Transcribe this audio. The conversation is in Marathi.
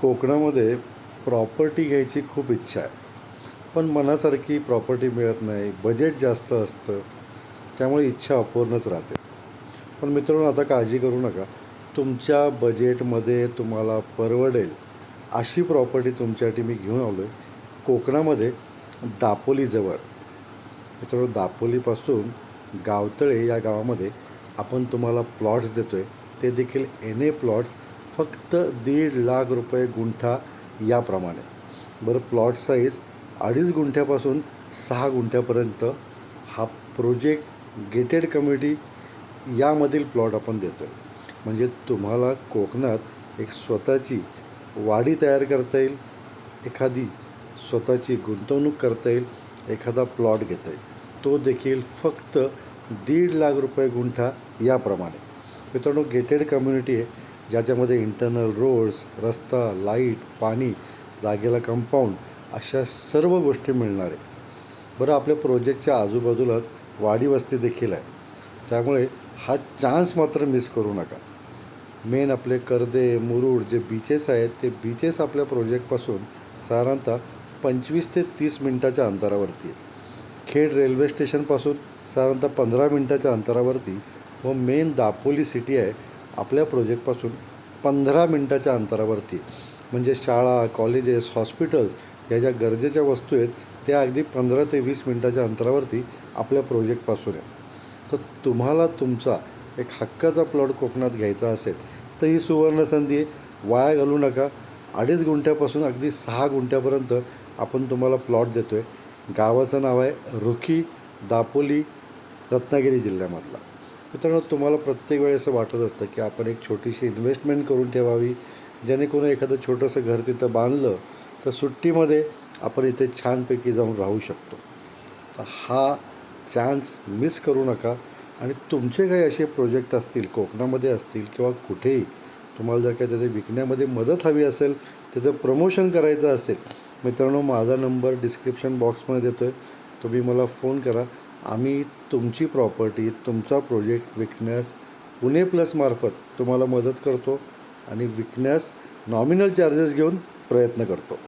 कोकणामध्ये प्रॉपर्टी घ्यायची खूप इच्छा आहे. पण मनासारखी प्रॉपर्टी मिळत नाही बजेट जास्त असतं त्यामुळे इच्छा अपूर्णच राहते. पण मित्रांनो आता काळजी करू नका. तुमच्या बजेटमध्ये तुम्हाला परवडेल अशी प्रॉपर्टी तुमच्यासाठी मी घेऊन आलो आहे कोकणामध्ये दापोलीजवळ. मित्रांनो दापोलीपासून गावतळे या गावामध्ये आपण तुम्हाला प्लॉट्स देतो आहे ते देखील एन ए प्लॉट्स फक्त दीड लाख रुपये गुंठा याप्रमाणे. बरं प्लॉट साईज अडीच गुंठ्यापासून सहा गुंठ्यापर्यंत हा प्रोजेक्ट गेटेड कम्युनिटी यामधील प्लॉट आपण देतो आहे म्हणजे तुम्हाला कोकणात एक स्वतःची वाडी तयार करता येईल एखादी स्वतःची गुंतवणूक करता येईल एखादा प्लॉट घेता येईल. तो देखील फक्त दीड लाख रुपये गुंठा याप्रमाणे. मित्रांनो गेटेड कम्युनिटी आहे ज्याच्यामध्ये इंटरनल रोड्स रस्ता लाइट पाणी जागेला कंपाऊंड अशा सर्व गोष्टी मिळणार. आहे बरं आपल्या प्रोजेक्टच्या आजूबाजूलाच वाडी वस्ती देखील आहे. त्यामुळे हा चान्स मात्र मिस करू नका. मेन आपले कर्दे मुरुड जे बीचेस आहेत ते बीचेस आपल्या प्रोजेक्टपासून साधारणतः पंचवीस ते तीस मिनटाच्या अंतरावरती आहे खेड रेल्वे स्टेशनपासून साधारणतः पंधरा मिनटाच्या अंतरावरती व मेन दापोली सिटी आहे आपल्या प्रोजेक्टपासून पंधरा मिनटाच्या अंतरावरती म्हणजे शाळा कॉलेजेस हॉस्पिटल्स या ज्या गरजेच्या वस्तू आहेत त्या अगदी पंधरा ते वीस मिनटाच्या अंतरावरती आपल्या प्रोजेक्टपासून आहे. तर तुम्हाला तुमचा एक हक्काचा प्लॉट कोकणात घ्यायचा असेल तर ही सुवर्ण संधी आहे. वाया घालू नका. अडीच गुंठ्यापासून अगदी सहा गुंठ्यापर्यंत आपण तुम्हाला प्लॉट देतो आहे गावाचं नाव आहे रुखी दापोली रत्नागिरी जिल्ह्यामधला. मित्रांनो तुम्हाला प्रत्येक वेळेस असं वाटत असतं की आपण एक छोटीशी इन्व्हेस्टमेंट करून ठेवावी. जेणेकरून एखादं छोटंसं घर तिथं बांधलं तर सुट्टीमध्ये आपण इथे छानपैकी जाऊन राहू शकतो. तर हा चान्स मिस करू नका. आणि तुमचे काही असे प्रोजेक्ट असतील कोकणामध्ये असतील किंवा कुठेही तुम्हाला जर काही त्याचे विकण्यामध्ये मदत हवी असेल त्याचं प्रमोशन करायचं असेल मित्रांनो माझा नंबर डिस्क्रिप्शन बॉक्समध्ये देतो आहे तुम्ही मला फोन करा. आम्ही तुमची प्रॉपर्टी तुमचा प्रोजेक्ट विकण्यास पुणे प्लसमार्फत तुम्हाला मदत करतो आणि विकण्यास नॉमिनल चार्जेस घेऊन प्रयत्न करतो.